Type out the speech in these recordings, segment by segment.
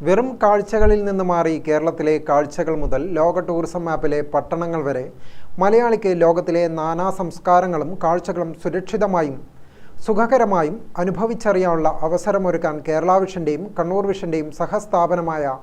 വെറും കാഴ്ചകളിൽ നിന്ന് മാറി കേരളത്തിലെ കാഴ്ചകൾ മുതൽ ലോക ടൂറിസം മാപ്പിലെ പട്ടണങ്ങൾ വരെ മലയാളിക്ക് ലോകത്തിലെ നാനാ സംസ്കാരങ്ങളും കാഴ്ചകളും സുരക്ഷിതമായും സുഖകരമായും അനുഭവിച്ചറിയാനുള്ള അവസരമൊരുക്കാൻ കേരള വിഷന്റെയും കണ്ണൂർ വിഷന്റെയും സഹസ്ഥാപനമായ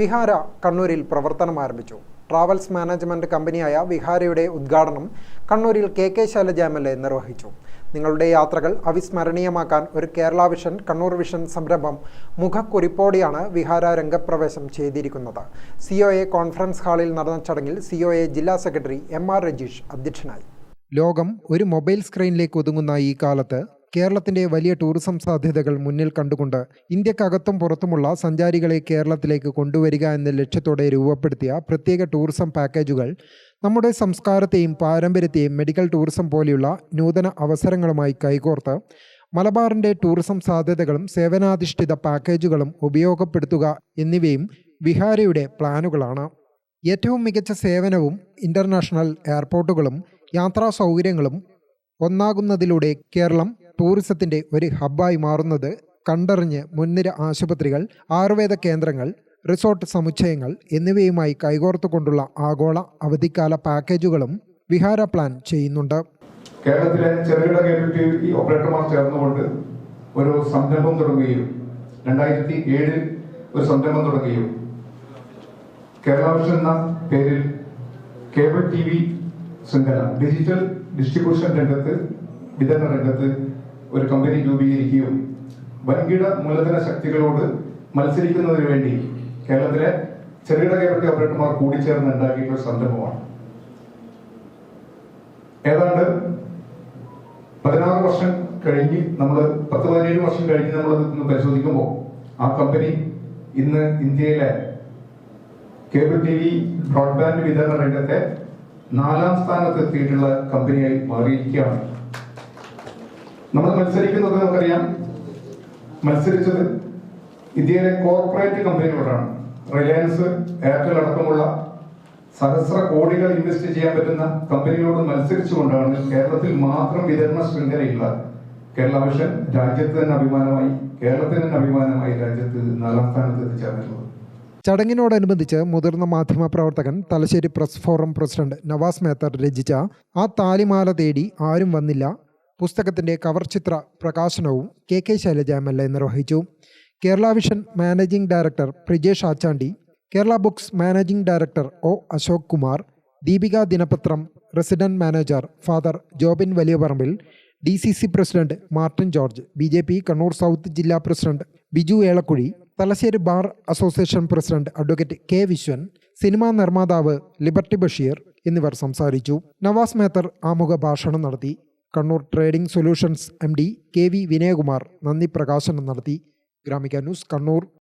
വിഹാര കണ്ണൂരിൽ പ്രവർത്തനം ആരംഭിച്ചു. ട്രാവൽസ് മാനേജ്മെന്റ് കമ്പനിയായ വിഹാരയുടെ ഉദ്ഘാടനം കണ്ണൂരിൽ K K Shailaja M L A നിർവഹിച്ചു. നിങ്ങളുടെ യാത്രകൾ അവിസ്മരണീയമാക്കാൻ ഒരു കേരള വിഷൻ കണ്ണൂർ വിഷൻ സംരംഭം മുഖക്കുറിപ്പോടെയാണ് വിഹാര രംഗപ്രവേശം ചെയ്തിരിക്കുന്നത്. സി കോൺഫറൻസ് ഹാളിൽ നടന്ന ചടങ്ങിൽ സി ജില്ലാ സെക്രട്ടറി എം ആർ രജീഷ് അധ്യക്ഷനായി. ലോകം ഒരു മൊബൈൽ സ്ക്രീനിലേക്ക് ഒതുങ്ങുന്ന ഈ കാലത്ത് കേരളത്തിന്റെ വലിയ ടൂറിസം സാധ്യതകൾ മുന്നിൽ കണ്ടുകൊണ്ട് ഇന്ത്യക്കകത്തും പുറത്തുമുള്ള സഞ്ചാരികളെ കേരളത്തിലേക്ക് കൊണ്ടുവരിക എന്ന ലക്ഷ്യത്തോടെ രൂപപ്പെടുത്തിയ പ്രത്യേക ടൂറിസം പാക്കേജുകൾ നമ്മുടെ സംസ്കാരത്തെയും പാരമ്പര്യത്തെയും മെഡിക്കൽ ടൂറിസം പോലെയുള്ള നൂതന അവസരങ്ങളുമായി കൈകോർത്ത് മലബാറിന്റെ ടൂറിസം സാധ്യതകളും സേവനാധിഷ്ഠിത പാക്കേജുകളും ഉപയോഗപ്പെടുത്തുക എന്നിവയും വിഹാരയുടെ പ്ലാനുകളാണ്. ഏറ്റവും മികച്ച സേവനവും ഇന്റർനാഷണൽ എയർപോർട്ടുകളും യാത്രാ സൗകര്യങ്ങളും ഒന്നാകുന്നതിലൂടെ കേരളം ടൂറിസത്തിന്റെ ഒരു ഹബ്ബായി മാറുന്നത് കണ്ടറിഞ്ഞ് മുൻനിര ആശുപത്രികൾ ആയുർവേദ കേന്ദ്രങ്ങൾ റിസോർട്ട് സമുച്ചയങ്ങൾ എന്നിവയുമായി കൈകോർത്തുകൊണ്ടുള്ള ആഗോള അവധിക്കാല പാക്കേജുകളും വിഹാര പ്ലാൻ ചെയ്യുന്നുണ്ട്. കേരളത്തിലെ ചെറുകിട ഓപ്പറേറ്റർമാർ ചേർന്നുകൊണ്ട് ഒരു സംരംഭം തുടങ്ങുകയും രണ്ടായിരത്തി ഏഴിൽ ഒരു സംരംഭം തുടങ്ങുകയും കേരള എന്ന പേരിൽ കേബിൾ ടി വി ശൃംഖല ഡിജിറ്റൽ ഡിസ്ട്രിബ്യൂഷൻ രംഗത്ത് വിതരണ രംഗത്ത് ഒരു കമ്പനി രൂപീകരിക്കുകയും വൻകിട മൂലധന ശക്തികളോട് മത്സരിക്കുന്നതിന് വേണ്ടി കേരളത്തിലെ ചെറുകിട ടി ഓപ്പറേറ്റർമാർ കൂടിച്ചേർന്ന് ഉണ്ടാക്കിയിട്ടുള്ള ഒരു സംരംഭമാണ്. ഏതാണ്ട് പതിനാറ് വർഷം കഴിഞ്ഞ് നമ്മൾ പത്ത് പതിനേഴ് വർഷം കഴിഞ്ഞ് നമ്മൾ ഇന്ന് പരിശോധിക്കുമ്പോൾ ആ കമ്പനി ഇന്ന് ഇന്ത്യയിലെ കേബിൾ ടി വി ബ്രോഡ്ബാൻഡ് വിതരണ രംഗത്തെ നാലാം സ്ഥാനത്ത് എത്തിയിട്ടുള്ള കമ്പനിയായി മാറിയിരിക്കുകയാണ്. നമ്മൾ മത്സരിക്കുന്നത് നമുക്കറിയാം. മത്സരിച്ചത് ഇന്ത്യയിലെ കോർപ്പറേറ്റ് കമ്പനികളോടാണ് റിലയൻസ് എയർടെൽ അടക്കമുള്ള സഹസ്ര കോടികൾ ഇൻവെസ്റ്റ് ചെയ്യാൻ പറ്റുന്ന കമ്പനികളോട് മത്സരിച്ചുകൊണ്ടാണ് കേരളത്തിൽ മാത്രം വിതരണ ശൃംഖലയുള്ള കേരള വിഷൻ രാജ്യത്ത് തന്നെ അഭിമാനമായി കേരളത്തിന് തന്നെ അഭിമാനമായി രാജ്യത്ത് നാലാം സ്ഥാനത്ത് എത്തിച്ചേർന്നിട്ടുള്ളത് ചടങ്ങിനോടനുബന്ധിച്ച് മുതിർന്ന മാധ്യമ പ്രവർത്തകൻ Thalassery press forum president Navas Mether രചിച്ച ആ താലിമാല തേടി ആരും വന്നില്ല. പുസ്തകത്തിന്റെ കവർ ചിത്ര പ്രകാശനവും K K Shailaja M L A നിർവഹിച്ചു. Kerala vision managing director Prijesh Achandi Kerala books managing director O Ashok Kumar Deepika ദിനപത്രം resident manager father Jobin Valiyaparambil D C C president Martin George B J P Kannur south ജില്ലാ president Biju Elakkuzhi Thalassery bar association president advocate K Vishwan cinema നിർമ്മാതാവ് ലിബർട്ടി ബഷീർ എന്നിവർ സംസാരിച്ചു. നവാസ് മേത്തർ ആമുഖ ഭാഷണം നടത്തി. Kannur trading solutions M D K V Vinayakumar നന്ദി പ്രകാശനം നടത്തി. ഗ്രാമിക ന്യൂസ് കണ്ണൂർ.